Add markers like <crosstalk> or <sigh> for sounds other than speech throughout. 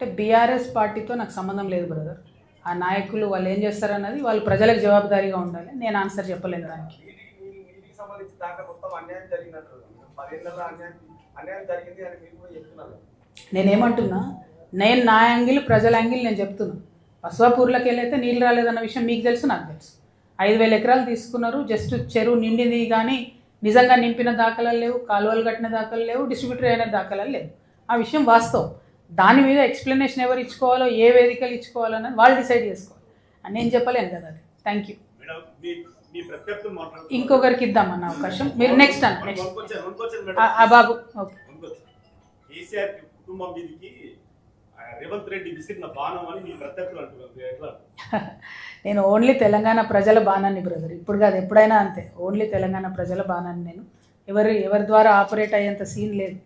అంటే బీఆర్ఎస్ పార్టీతో నాకు సంబంధం లేదు బ్రదర్ ఆ నాయకులు వాళ్ళు ఏం చేస్తారన్నది వాళ్ళు ప్రజలకు జవాబుదారీగా ఉండాలి. నేను ఆన్సర్ చెప్పలేను దానికి. నేనేమంటున్నా నేను నా యాంగిల్ ప్రజల యాంగిల్ నేను చెప్తున్నా. బస్వాపూర్లోకి వెళ్ళైతే నీళ్ళు రాలేదన్న విషయం మీకు తెలుసు నాకు తెలుసు. ఐదు వేల ఎకరాలు తీసుకున్నారు జస్ట్ చెరువు నిండింది కానీ నిజంగా నింపిన దాఖలాలు లేవు కాలువలు కట్టిన దాఖలు లేవు డిస్ట్రిబ్యూటర్ అయిన దాఖలాలు లేవు. ఆ విషయం వాస్తవం. దాని మీద ఎక్స్ప్లెనేషన్ ఎవరు ఇచ్చుకోవాలో ఏ వేదికలు ఇచ్చుకోవాలన్నది వాళ్ళు డిసైడ్ చేసుకోవాలి. అని నేను చెప్పలేను కదా అది. Thank you. ఇంకొకరికి ఇద్దామన్న అవకాశం. మీరు నెక్స్ట్ అన్న నెక్స్ట్. బాబు ఓకే. One question. కేసీఆర్కి కుటుంబం మీదకి ఆ, రేవంత్ రెడ్డి విసిరిన బాణం అని మీ ప్రత్యర్థులు అంటున్నారు. ఎట్లా <laughs> నేను ఓన్లీ తెలంగాణ ప్రజల బాణాన్ని బ్రదర్ ఇప్పుడు కాదు ఎప్పుడైనా అంతే. ఓన్లీ తెలంగాణ ప్రజల బాణాన్ని నేను. ఎవరి ఎవరి ద్వారా ఆపరేట్ అయ్యేంత సీన్ లేదు.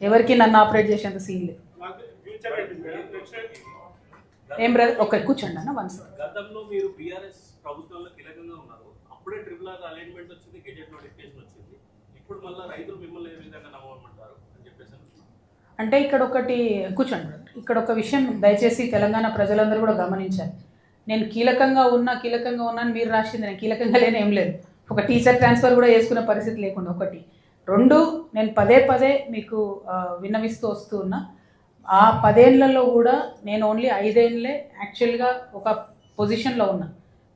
ఎవరికి నన్ను ఆపరేట్ చేసేంత సీన్ లేదు. ఏం బ్రదర్ ఒక కూర్చోండి అన్న వన్ గతంలో మీరు బీఆర్ఎస్ ప్రభుత్వంలో కీలకంగా ఉన్నారు. అప్పుడే ట్రిపుల్ ఆర్ అలైన్మెంట్ వచ్చింది గెజెట్ నోటిఫికేషన్ వచ్చింది. ఇప్పుడు మళ్ళీ రైతులు మిమ్మల్ని ఏ విధంగా నమ్మమంటారు అని చెప్పేసి. అంటే ఇక్కడ ఒకటి కూర్చోండి ఇక్కడ ఒక విషయం దయచేసి తెలంగాణ ప్రజలందరూ కూడా గమనించాలి. నేను కీలకంగా ఉన్నా కీలకంగా ఉన్నాను మీరు రాసింది నేను కీలకంగా లేని ఏం లేదు. ఒక టీచర్ ట్రాన్స్ఫర్ కూడా చేసుకునే పరిస్థితి లేకుండా ఒకటి. రెండు నేను పదే పదే మీకు విన్నవిస్తూ వస్తూ ఉన్నా. ఆ పదేళ్ళలో కూడా నేను ఓన్లీ ఐదేళ్ళే యాక్చువల్గా ఒక పొజిషన్లో ఉన్నా.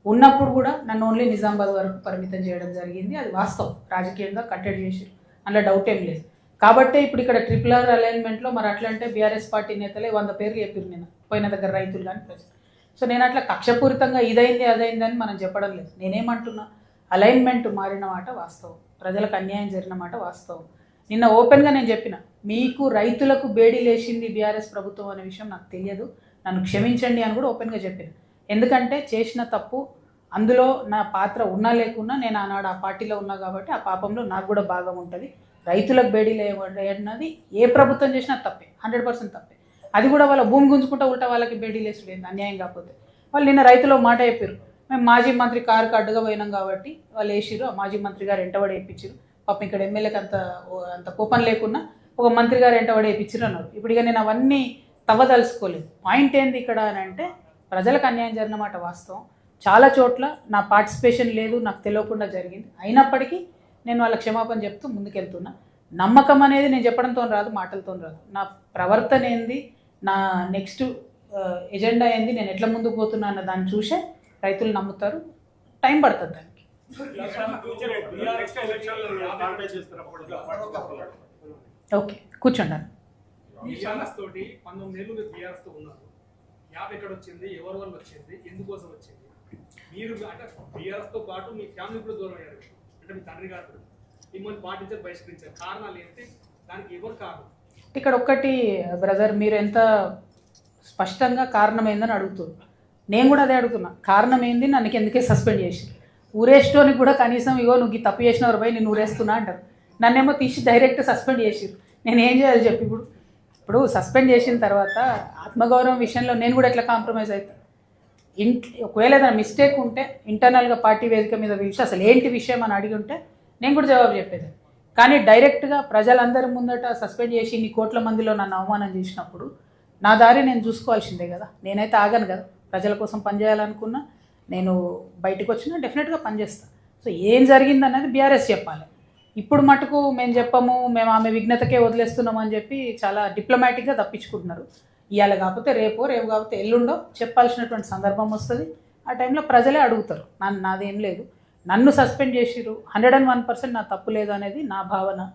ఉన్నప్పుడు కూడా నన్ను ఓన్లీ నిజామాబాద్ వరకు పరిమితం చేయడం జరిగింది. అది వాస్తవం. రాజకీయంగా కట్టడి చేసి అందులో డౌట్ ఏం లేదు. కాబట్టే ఇప్పుడు ఇక్కడ ట్రిపుల్ ఆర్ అలైన్మెంట్లో మరి అట్లా అంటే బీఆర్ఎస్ పార్టీ నేతలే వంద పేర్లు చెప్పారు నేను పోయిన దగ్గర రైతులు కానీ ప్రజలు. సో నేను అట్లా కక్షపూరితంగా ఇదైంది అదైందని మనం చెప్పడం లేదు. నేనేమంటున్నా? అలైన్మెంట్ మారిన మాట వాస్తవం. ప్రజలకు అన్యాయం జరిగిన మాట వాస్తవం. నిన్న ఓపెన్గా నేను చెప్పిన మీకు రైతులకు బేడీ లేచింది బీఆర్ఎస్ ప్రభుత్వం అనే విషయం నాకు తెలియదు. నన్ను క్షమించండి అని కూడా ఓపెన్గా చెప్పిన. ఎందుకంటే చేసిన తప్పు అందులో నా పాత్ర ఉన్నా లేకున్నా నేను ఆనాడు ఆ పార్టీలో ఉన్నా కాబట్టి ఆ పాపంలో నాకు కూడా భాగం ఉంటుంది. రైతులకు బేడీ లేవన్నది ఏ ప్రభుత్వం చేసినా తప్పే హండ్రెడ్ పర్సెంట్ తప్పే. అది కూడా వాళ్ళ భూమి గుంజుకుంటా ఉల్టా వాళ్ళకి బేడీ లేసులేదు అన్యాయం కాకపోతే. వాళ్ళు నిన్న రైతులో మాట చెప్పారు మేము మాజీ మంత్రి కారుకు అడ్డుగా పోయినాం కాబట్టి వాళ్ళు వేసిరు ఆ మాజీ మంత్రి గారు ఎంటబడి వేయించారు పాపం ఇక్కడ ఎమ్మెల్యేకి అంత ఓ- అంత కోపం లేకున్నా ఒక మంత్రి గారు ఎంటబడి వేయించారు అన్నారు. ఇప్పుడు ఇక నేను అవన్నీ తవ్వదలుచుకోలేదు పాయింట్ ఏంది ఇక్కడ అని అంటే ప్రజలకు అన్యాయం జరిగినమాట వాస్తవం. చాలా చోట్ల నా పార్టిసిపేషన్ లేదు నాకు తెలియకుండా జరిగింది. అయినప్పటికీ నేను వాళ్ళ క్షమాపణ చెప్తూ ముందుకెళ్తున్నా. నమ్మకం అనేది నేను చెప్పడంతో రాదు మాటలతో రాదు. నా ప్రవర్తన ఏంది నా నెక్స్ట్ ఎజెండా ఏంది నేను ఎట్లా ముందుకు పోతున్నా అన్న దాన్ని చూసే రైతులు నమ్ముతారు టైం పడుతుంది దానికి. ఓకే కూర్చోండి. బీఆర్ఎస్ తోటి పంతొమ్మిది ఏళ్ళు మీరు బీఆర్ఎస్తో ఉన్నారు. యాప్ ఎక్కడ వచ్చింది? ఎవరి వల్ల వచ్చింది? ఎందుకోసం వచ్చింది? మీరు అంటే బీఆర్ఎస్తో పాటు మీ ఫ్యామిలీ కూడా దూరం అయ్యారు. అంటే మీ తండ్రి గారు. మిమ్మల్ని పాటించారు బహిష్కరించారు. కారణాలు ఏంటి? దానికి ఎవరు కారణం? ఇక్కడ ఒక్కటి బ్రదర్ మీరు ఎంత స్పష్టంగా కారణం ఏందని అడుగుతున్నారు. నేను కూడా అదే అడుగుతున్నా. కారణం ఏంది నన్ను ఎందుకే సస్పెండ్ చేసి ఊరేస్టోనికి కూడా కనీసం ఇగో నువ్వు ఈ తప్పు చేసినవారు పోయి నేను ఊరేస్తున్నా అంటారు. నన్నేమో తీసి డైరెక్ట్ సస్పెండ్ చేసిరు నేను ఏం చేయాలి చెప్పి ఇప్పుడు? ఇప్పుడు సస్పెండ్ చేసిన తర్వాత ఆత్మగౌరవం విషయంలో నేను కూడా ఎట్లా కాంప్రమైజ్ అవుతాను ఇంట్ ఒకవేళ ఏదైనా మిస్టేక్ ఉంటే ఇంటర్నల్గా పార్టీ వేదిక మీద పిలిచి అసలు ఏంటి విషయం అని అడిగి ఉంటే నేను కూడా జవాబు చెప్పేది. కానీ డైరెక్ట్గా ప్రజలందరి ముందట సస్పెండ్ చేసి ఇన్ని కోట్ల మందిలో నన్ను అవమానం చేసినప్పుడు నా దారి నేను చూసుకోవాల్సిందే కదా. నేనైతే ఆగను కదా. ప్రజల కోసం పనిచేయాలనుకున్నా నేను బయటకు వచ్చినా డెఫినెట్గా పనిచేస్తాను సో ఏం జరిగిందన్నది బీఆర్ఎస్ చెప్పాలి. ఇప్పుడు మటుకు మేము చెప్పము మేము ఆమె విఘ్నతకే వదిలేస్తున్నాం అని చెప్పి చాలా డిప్లొమాటిక్గా తప్పించుకుంటున్నారు. ఇవాళ కాకపోతే రేపో రేపు కాకపోతే ఎల్లుండో చెప్పాల్సినటువంటి సందర్భం వస్తుంది. ఆ టైంలో ప్రజలే అడుగుతారు. నన్ను నాదేం లేదు. నన్ను సస్పెండ్ చేసిరు హండ్రెడ్ అండ్ వన్ పర్సెంట్ నా తప్పు లేదు అనేది నా భావన.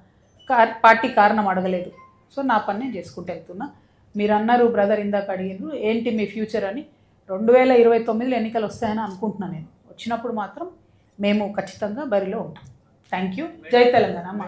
కా- పార్టీ కారణం అడగలేదు. సో నా పని నేను చేసుకుంటూ వెళ్తున్నా. మీరు అన్నారు బ్రదర్ ఇందాక అడిగినారు ఏంటి మీ ఫ్యూచర్ అని. రెండు వేల ఇరవై తొమ్మిదిలో ఎన్నికలు వస్తాయని అనుకుంటున్నాను నేను. వచ్చినప్పుడు మాత్రం మేము ఖచ్చితంగా బరిలో ఉంటాం. థ్యాంక్ యూ జై తెలంగాణ. అమ్మ